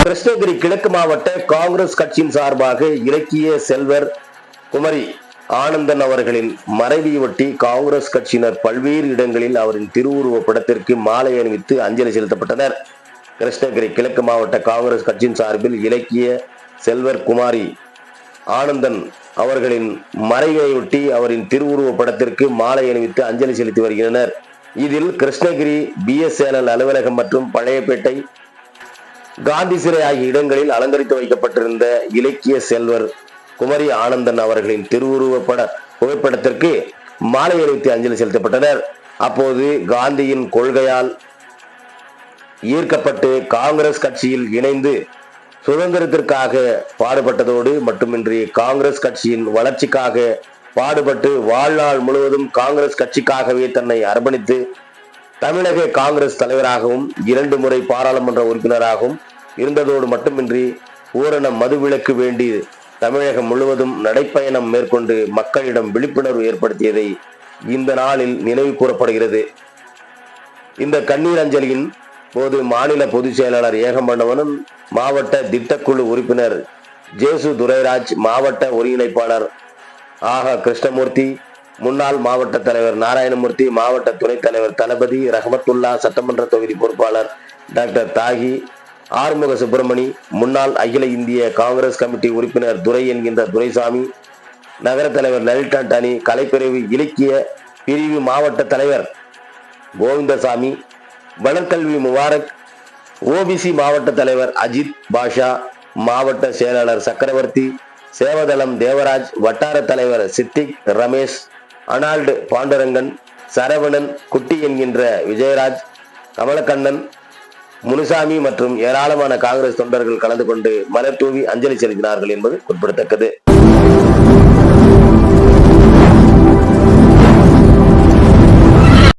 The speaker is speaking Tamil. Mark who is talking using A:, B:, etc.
A: கிருஷ்ணகிரி கிழக்கு மாவட்ட காங்கிரஸ் கட்சியின் சார்பாக இலக்கிய செல்வர் குமரி ஆனந்தன் அவர்களின் மறைவையொட்டி காங்கிரஸ் கட்சியினர் பல்வேறு இடங்களில் அவரின் திருவுருவ படத்திற்கு மாலை அணிவித்து அஞ்சலி செலுத்தப்பட்டனர். கிருஷ்ணகிரி கிழக்கு மாவட்ட காங்கிரஸ் கட்சியின் சார்பில் இலக்கிய செல்வர் குமாரி ஆனந்தன் அவர்களின் மறைவையொட்டி அவரின் திருவுருவ படத்திற்கு மாலை அணிவித்து அஞ்சலி செலுத்தி வருகின்றனர் இதில் கிருஷ்ணகிரி பிஎஸ்என்எல் அலுவலகம் மற்றும் பழையப்பேட்டை காந்தி சிலை ஆகிய இடங்களில் அலங்கரித்து வைக்கப்பட்டிருந்த இலக்கிய செல்வர் குமரி ஆனந்தன் அவர்களின் திருவுருவ பட புகைப்படத்திற்கு மாலை அணிவித்து அஞ்சலி செலுத்தப்பட்டனர். அப்போது காந்தியின் கொள்கையால் ஈர்க்கப்பட்டு காங்கிரஸ் கட்சியில் இணைந்து சுதந்திரத்திற்காக பாடுபட்டதோடு மட்டுமின்றி காங்கிரஸ் கட்சியின் வளர்ச்சிக்காக பாடுபட்டு வாழ்நாள் முழுவதும் காங்கிரஸ் கட்சிக்காகவே தன்னை அர்ப்பணித்து தமிழக காங்கிரஸ் தலைவராகவும் இரண்டு முறை பாராளுமன்ற உறுப்பினராகவும் இருந்ததோடு மட்டுமின்றி பூரண மதுவிலக்கு வேண்டி தமிழகம் முழுவதும் நடைப்பயணம் மேற்கொண்டு மக்களிடம் விழிப்புணர்வு ஏற்படுத்தியதை இந்த நாளில் நினைவு கூறப்படுகிறது. இந்த கண்ணீர் அஞ்சலியின் போது மாநில பொதுச் செயலாளர் ஏகம்பண்டவனும் மாவட்ட திட்டக்குழு உறுப்பினர் ஜேசு துரைராஜ் மாவட்ட ஒருங்கிணைப்பாளர் ஆகா கிருஷ்ணமூர்த்தி முன்னாள் மாவட்ட தலைவர் நாராயணமூர்த்தி மாவட்ட துணைத் தலைவர் தளபதி ரஹமத்துல்லா சட்டமன்ற தொகுதி பொறுப்பாளர் டாக்டர் தாகி ஆறுமுக சுப்பிரமணி முன்னாள் அகில இந்திய காங்கிரஸ் கமிட்டி உறுப்பினர் துரை என்கின்ற துரைசாமி நகர தலைவர் லலித் அண்டானி கலைப்பிரிவு இலக்கிய பிரிவு மாவட்ட தலைவர் கோவிந்தசாமி வனக்கல்வி முபாரக் ஓபிசி மாவட்ட தலைவர் அஜித் பாஷா மாவட்ட செயலாளர் சக்கரவர்த்தி சேவதளம் தேவராஜ் வட்டார தலைவர் சித்திக் ரமேஷ் அனால்டு பாண்டுரங்கன் சரவணன் குட்டி என்கின்ற விஜயராஜ் கமலக்கண்ணன் முனுசாமி மற்றும் ஏராளமான காங்கிரஸ் தொண்டர்கள் கலந்து கொண்டு மலர் தூவி அஞ்சலி செலுத்தினார்கள் என்பது குறிப்பிடத்தக்கது.